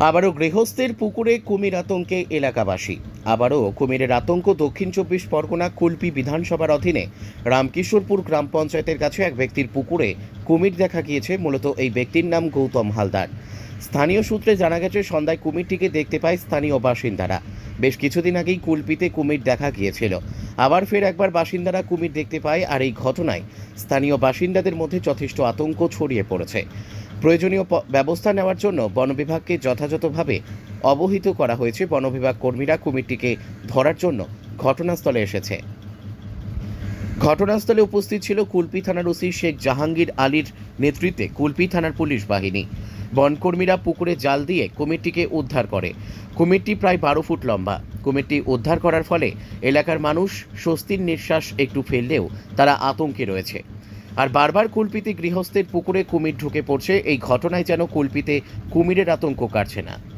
আবারও গৃহস্থের পুকুরে কুমির আতঙ্কে এলাকাবাসী। আবারও কুমিরের আতঙ্ক দক্ষিণ চব্বিশ পরগনা কুলপি বিধানসভার অধীনে। রামকিশোরপুর গ্রাম পঞ্চায়েতের কাছে এক ব্যক্তির পুকুরে কুমির দেখা গিয়েছে, মূলত এই ব্যক্তির নাম গৌতম হালদার। স্থানীয় সূত্রে জানা গেছে, সন্ধ্যায় কুমিরটিকে দেখতে পায় স্থানীয় বাসিন্দারা। বেশ কিছুদিন আগেই কুলপিতে কুমির দেখা গিয়েছিল। আবার ফের একবার বাসিন্দারা কুমির দেখতে পায়, আর এই ঘটনায় স্থানীয় বাসিন্দাদের মধ্যে যথেষ্ট আতঙ্ক ছড়িয়ে পড়েছে। প্রয়োজনীয় ব্যবস্থা নেওয়ার জন্য বন বিভাগকে যথাযথভাবে অবহিত করা হয়েছে। বন বিভাগ কর্মীরা কুমিরটিকে ধরার জন্য ঘটনাস্থলে এসেছে। ঘটনাস্থলে উপস্থিত ছিল কুলপি থানার ওসি শেখ জাহাঙ্গীর আলীর নেতৃত্বে কুলপি থানার পুলিশ বাহিনী। বনকর্মীরা পুকুরে জাল দিয়ে কুমিরটিকে উদ্ধার করে। কুমিরটি প্রায় বারো ফুট লম্বা। কুমিরটি উদ্ধার করার ফলে এলাকার মানুষ স্বস্তির নিঃশ্বাস একটু ফেললেও তারা আতঙ্কে রয়েছে। আর বারবার কুলপিতে গৃহস্থের পুকুরে কুমির ঢুকে পড়ছে, এই ঘটনায় যেন কুলপিতে কুমিরের আতঙ্ক কাটছে না।